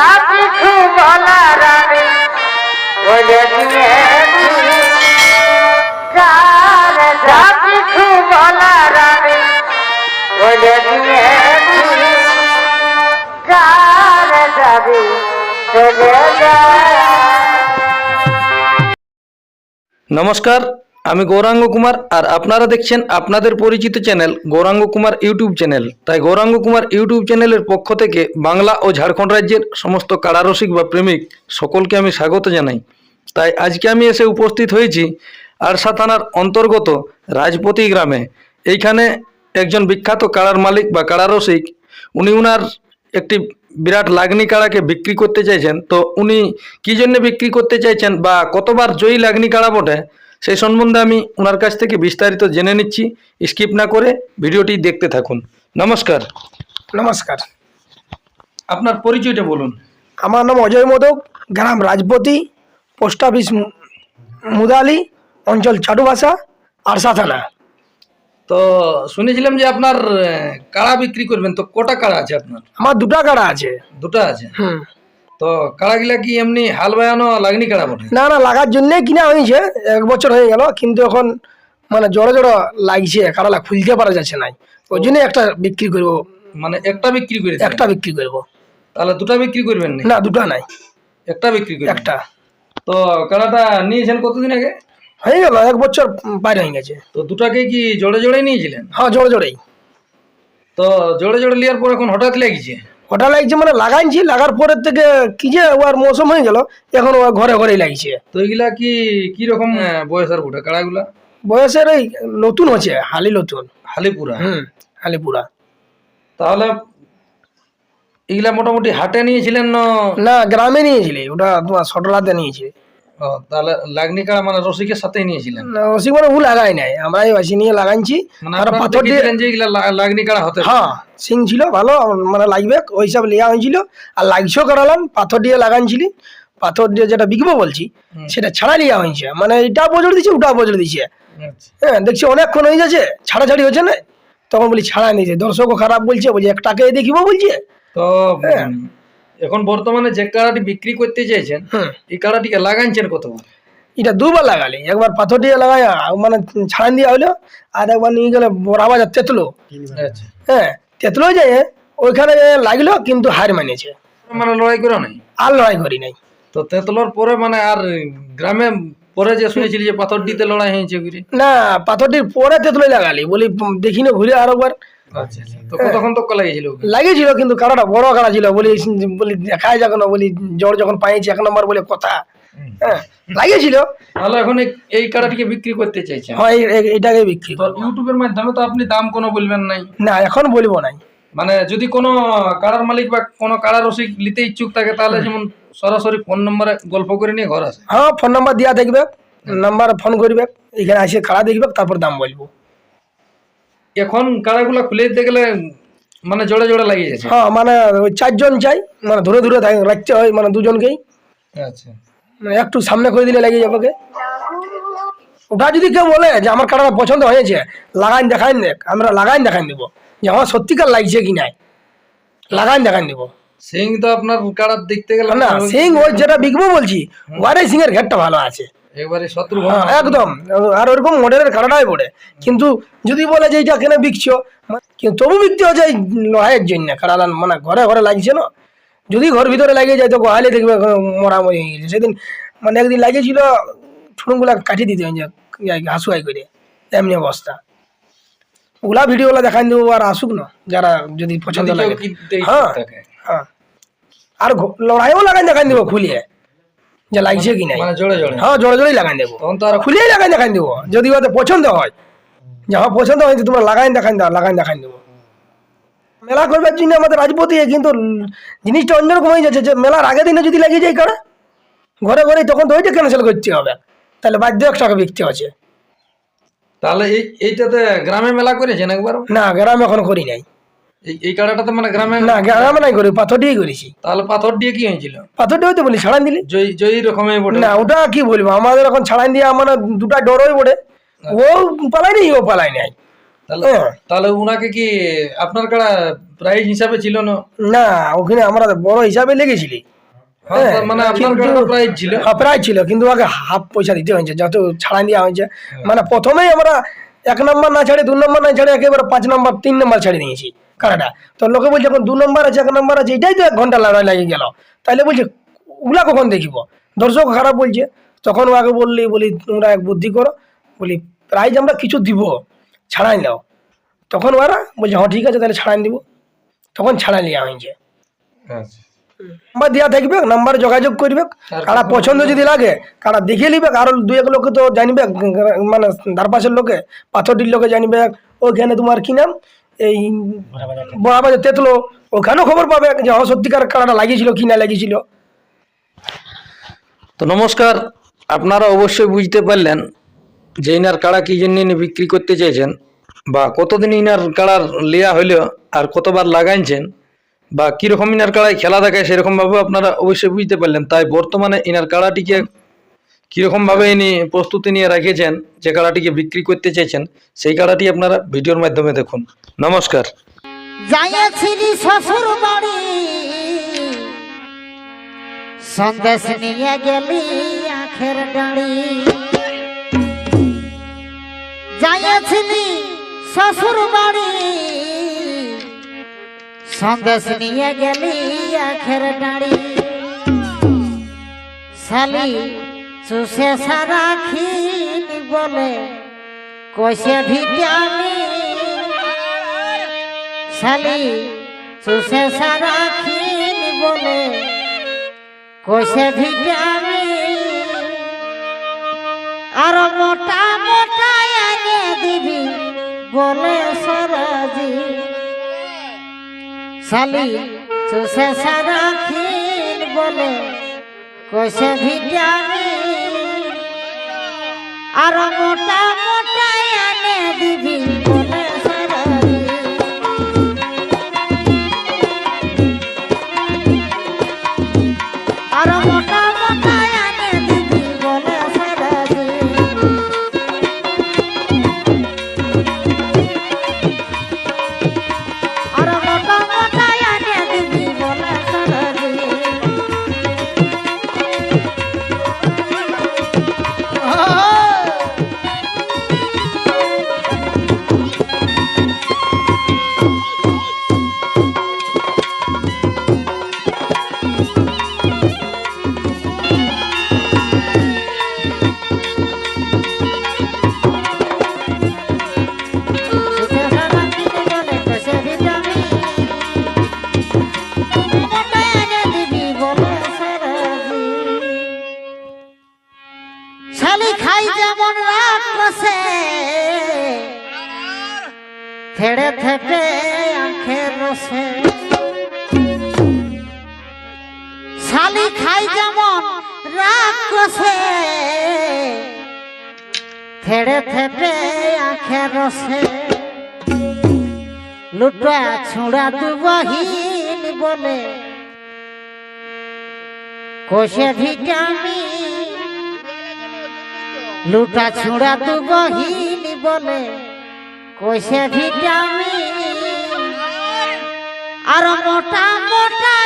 যা কিছু বলার আমি বলে দিয়েছি যার যা কিছু বলার আমি বলে দিয়েছি যার যাবি চলে যায় নমস্কার আমি গৌরাঙ্গ কুমার আর আপনারা দেখছেন আপনাদের পরিচিত channel Gouranga Kumar YouTube channel. তাই গৌরাঙ্গ কুমার ইউটিউব চ্যানেলের পক্ষ থেকে বাংলা ও ঝাড়খণ্ড রাজ্যের সমস্ত কারারসিক বা প্রেমিক সকলকে আমি স্বাগত জানাই। তাই আজকে আমি এসে উপস্থিত হয়েছি আরসা থানার অন্তর্গত রাজপতি গ্রামে। এইখানে একজন বিখ্যাত কাড়ার মালিক বা কাড়ারসিক উনি উনার একটি বিরাট লাগনি কাড়াকে বিক্রি করতে চাইছেন। তো উনি কী জন্য বিক্রি করতে চাইছেন বা কতবার জয়ী লাগনি কাড়া বটে? সেই সম্বন্ধে আমি ওনার কাছ থেকে বিস্তারিত জেনে নিচ্ছি। স্কিপ না করে ভিডিওটি দেখতে থাকুন। নমস্কার। নমস্কার। আপনার পরিচয়টা বলুন। আমার নাম অজয় মোদক গ্রাম রাজপতি পোস্ট অফিস মুদালি অঞ্চল চাটুভাষা আরসা থানা। তো শুনেছিলাম যে আপনার কাড়া বিক্রি করবেন। তো কটা কাড়া আছে আপনার? আমার দুটা কাড়া আছে। দুটা আছে। হুম। তো কাড়াগুলা কি এমনি হাল বায়ানো লাগনি কাড়া বটে? না না লাগার জন্যে কিনা হয়েছে এক বছর হয়ে গেল কিন্তু এখন মানে জড়ো জড়ো লাগছে কাড়ালা খুলতে পারা যাচ্ছে নাই। ওই জন্য একটা বিক্রি করব। মানে একটা বিক্রি করে একটা বিক্রি করব। তাহলে দুটা বিক্রি করবেন না দুটা নাই। একটা বিক্রি করবেন? একটা। তো কাড়াটা নিয়েছেন কতদিন আগে? হয়ে গেল এক বছর পার হয়ে গেছে। তো দুটাকে কি জোড়ে জোড়ে নিয়েছিলেন? হ্যাঁ জোড়ে জোড়েই তো জোড়ে জোড়ে নেওয়ার পর এখন হঠাৎ লেগেছে? ওটা লাগছে মানে লাগাইছি লাগার পরের থেকে কি যে ওর মৌসুম হয়ে গেল এখন ও ঘরে ঘরে লাগছে। তো এগুলা কি কি রকম বয়সের বুটে? কাড়াগুলা বয়সের এই নতুন হচ্ছে হালি নতুন। হালিপুরা? হুম হালিপুরা। তাহলে এগুলা মোটামুটি হাটে নিয়েছিলেন না? গ্রামে নিয়েছিলি ওটা তোমার সটলাতে নিয়েছি ও, তাহলে লাগনি কাড়া মানে রসিকের নিয়েছিলেন? ওসি মানে ও লাগাই নাই। আমরা এই বাসি নিয়ে লাগাইছি। মানে আর পাথর দিয়ে লাগনি কাড়া হতে হ্যাঁ সিং ছিল ভালো মানে লাগবে ওই সব লিয়া হয়েছিল। আর লাগছেও করালাম পাথর দিয়ে লাগাইছিলি। পাথর দিয়ে যেটা বিকবো বলছি সেটা ছাড়া লিয়া হয়েছে। মানে এটা বজড় দিচ্ছে ওটা বজড় দিচ্ছে। হ্যাঁ দেখছি অনেকক্ষণ হয়ে যাচ্ছে ছাড়াছাড়ি হচ্ছে না। তখন বলি ছাড়া নিয়েছে দর্শকও খারাপ বলছে বলছে একটাকে দেখিব বলছে। তো হ্যাঁ। এখন বর্তমানে যে কাড়াটি বিক্রি করতে চাইছেন হুম এই কাড়াটিকে লাগাইছেন কতবার? এটা দুবার লাগালি। একবার পাথর দিয়ে লাগাই মানে ছাড়ান দিয়া হলো আর একবার নিয়ে গেলে বড়া বাজার তেতলো। আচ্ছা। হ্যাঁ তেতলো যায় ওইখানে লাগল কিন্তু হার মানিয়েছে। মানে লড়াই করে নাই? আর লড়াই করি নাই। তো তেতলোর পরে মানে আর গ্রামে পরে যে শুনেছিলি যে পাথর দিতে লড়াই হয়েছে না পাথরটির পরে তেতলোই লাগালি বলি দেখিনি ঘুরে আর একবার। তো কতক্ষণ তক লাগিয়েছিল লাগিয়েছিল কিন্তু কারাটা বড় কারা ছিল বলি বলি দেখায় যখন বলি জ্বর যখন পাইছি এক নম্বর বলে কথা। হ্যাঁ লাগিয়েছিল। তাহলে এখন এই- এই কাড়াটিকে বিক্রি করতে চাইছেন? হয় এটাকে বিক্রি ইউটিউবের মাধ্যমে তো আপনি দাম কোনো বলবেন নাই। না এখন বলব নাই। মানে যদি কোনো কাড়ার মালিক বা কোনো কাড়া রসিক নিতে ইচ্ছুক থাকে তাহলে যেমন সরাসরি ফোন নম্বরে গল্প করে নিয়ে ঘর আসে হ্যাঁ ফোন নাম্বার দেওয়া দেখবে নাম্বার ফোন করবে এখানে আসে খাড়া দেখবে তারপর দাম বলব। এখন কাড়াগুলা খুলে দিতে গেলে মানে জোড়ে জোড়ে লাগিয়ে যাচ্ছে। হ্যাঁ মানে ওই চারজন চাই মানে ধরে ধরে রাখতে হয় মানে দুজনকেই। আচ্ছা। মানে একটু সামনে করে দিলে লাগিয়ে যাবে। ওটা যদি কেউ বলে যে আমার কাটাটা পছন্দ হয়েছে লাগাইন দেখাইন দেখ আমরা লাগাইন দেখাইন দেবো। যে আমার সত্যিকার লাগছে কি নাই লাগাইন দেখাইন দেবো। সিং তো আপনার কাড়ার দেখতে গেলে না সিং ওই যেটা বিকবো বলছি ওয়ারে সিং এর ঘেরটা ভালো আছে। শত্রু হ্যাঁ, একদম। আর ওরকম মডেলের পড়ে। কিন্তু যদি বলে যে এটা কেন বিকছো কিন্তু তবু বিকতে হচ্ছে এই লড়াইয়ের জন্য কাটালান মানে ঘরে ঘরে লাগছে না। যদি ঘর ভিতরে লাগিয়ে যায় তো গোহালে দেখবে মরামরি হয়ে গেছে। সেদিন মানে একদিন লাগিয়েছিল ঠুনুগুলা কাটিয়ে দিতে হয়েছে হাসুয়াই করে। এমনি অবস্থা। ওগুলা ভিডিওগুলো দেখান দেবো আর আসুক না যারা যদি পছন্দ লাগে। হ্যাঁ হ্যাঁ। আর লড়াইও লাগাই দেখান দেবো খুলিয়ে। যে লাগছে কি নাই? মানে জোড়ে জোড়ে হ্যাঁ জোরে জোরেই লাগাই দেবো। তখন তো আর খুলেই লাগাই দেখাই দেবো। যদি ওদের পছন্দ হয়। যে আমার পছন্দ হয়েছে তোমার লাগাই দেখাই দাও লাগাই দেখাই দেবো। মেলা করবার জন্য আমাদের রাজপতি কিন্তু জিনিসটা অন্যরকম হয়ে যাচ্ছে। যে মেলার আগের দিনে যদি লাগিয়ে যায় কারা? ঘরে ঘরে তখন তো ওইটা ক্যান্সেল করতে হবে। তাহলে বাধ্য একটাকে বিকতে হচ্ছে। তাহলে এই এইটাতে গ্রামে মেলা করেছেন একবার না গ্রাম এখন করি নাই। এই মানে গ্রামে না গ্রামে নাই করি পাথর দিয়েই করেছি। তাহলে পাথর দিয়ে কি হয়েছিল? পাথর দিয়ে হয়তো বলি ছাড়ান দিলি। জয়ী জয়ী রকমের বটে। না ওটা কি বলব আমাদের এখন ছাড়ান দিয়ে মানে দুটা ডরই পড়ে ও পালাই ও পালাই নাই। তাহলে হ্যাঁ। উনাকে কি আপনার কাড়া প্রাইজ হিসাবে ছিল না? না ওখানে আমরা বড় হিসাবে লেগেছিলি। হ্যাঁ, মানে আপনার কাড়া প্রাইজ ছিল। হ্যাঁ, প্রায় ছিল কিন্তু ওকে হাফ পয়সা দিতে হয়েছে যত ছাড়া দেওয়া হয়েছে। মানে প্রথমেই আমরা এক নম্বর না ছাড়ে, দু নম্বর না ছাড়ে, একেবারে পাঁচ নম্বর, তিন নম্বর ছাড়ে দিয়েছি কারাটা তো লোকে বলছে, এখন দু নম্বর আছে, এক নম্বর আছে, এটাই তো এক ঘণ্টা লড়াই লাগে গেল। তাইলে বলছে, ওগুলা কখন দেখিব? দর্শক খারাপ বলছে। তখন ওকে বললি, বলি, তোমরা এক বুদ্ধি করো। বলি, প্রাইজ আমরা কিছু দিব, ছাড়াই দাও তখন ওরা বলছে হ্যাঁ ঠিক আছে, তাহলে ছাড়াই দিব। তখন ছাড়াই নেওয়া হয়েছে। আচ্ছা। নাম্বার দেওয়া থাকবে নাম্বার যোগাযোগ করবে কারা পছন্দ যদি লাগে কারা দেখে নিবে আরও দু এক লোকে তো জানবে মানে ধারপাশের লোকে পাথরটির লোকে জানবে ওখানে তোমার কি নাম? এই বড়াবাজার তেতলো ওখানেও খবর পাবে যে হ্যাঁ সত্যিকার কারাটা লাগিয়েছিল কি না লাগিয়েছিল। তো নমস্কার আপনারা অবশ্যই বুঝতে পারলেন যে ইনার কাড়া কি জন্য ইনি বিক্রি করতে চাইছেন বা কতদিন ইনার কাড়ার লিয়া হইল আর কতবার লাগাইছেন। বা কীরকম ইনার কাড়ায় খেলা দেখায় সেরকমভাবে আপনারা অবশ্যই বুঝতে পারলেন। তাই বর্তমানে ইনার কাড়াটিকে কীরকমভাবে ইনি প্রস্তুতি নিয়ে রেখেছেন, যে কাড়াটিকে বিক্রি করতে চেয়েছেন সেই কাড়াটি আপনারা ভিডিওর মাধ্যমে দেখুন। নমস্কার। যাইয়াছিলি শ্বশুর বাড়ি যাইয়াছিলি শ্বশুর বাড়ি সন্দেশ নিয়ে গেলি আখের ডাড়ি। শালি চুষে সারা খিনি বলে কষে ভিটামিন শালি চুষে সারা খিন বলে কষে ভিটামিন আর মোটা মোটা এনে দিবি বলে সরজি শালি চুষে সারা খিল বলে কষে ভিটামিন আর মোটা মোটা এনে দিবি। থেড়ে থেপে আখের রসে। শালি খাই যেমন রাত বসে থেড়ে থেপে আখের রসে। লুটা ছুঁড়া দুবহীন বলে। কোষে ভিটামিন লুটা ছুঁড়া তু বহিন বলে। কইসে ভিটামিন। আর মোটা মোটা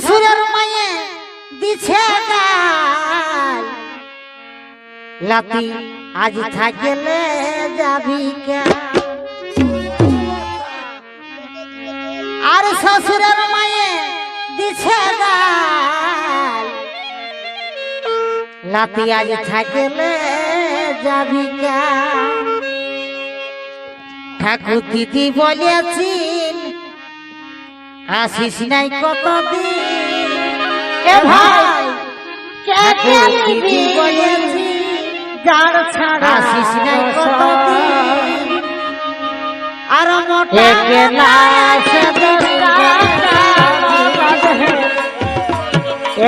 শ্বশুরের মায়ে দিছে গাল লাতি, আজ থাকলে যাবি কে আর শ্বশুরের মায়ে দিছে গাল লাতি, আজ থাকলে যাবি কে ঠাকুর দিদি বলেছিন, আসিস নাই কতদিন এ ভাই? দিদি বলেছিন গাড় ছাড়া নাই আর মোটা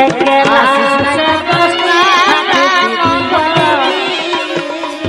একলা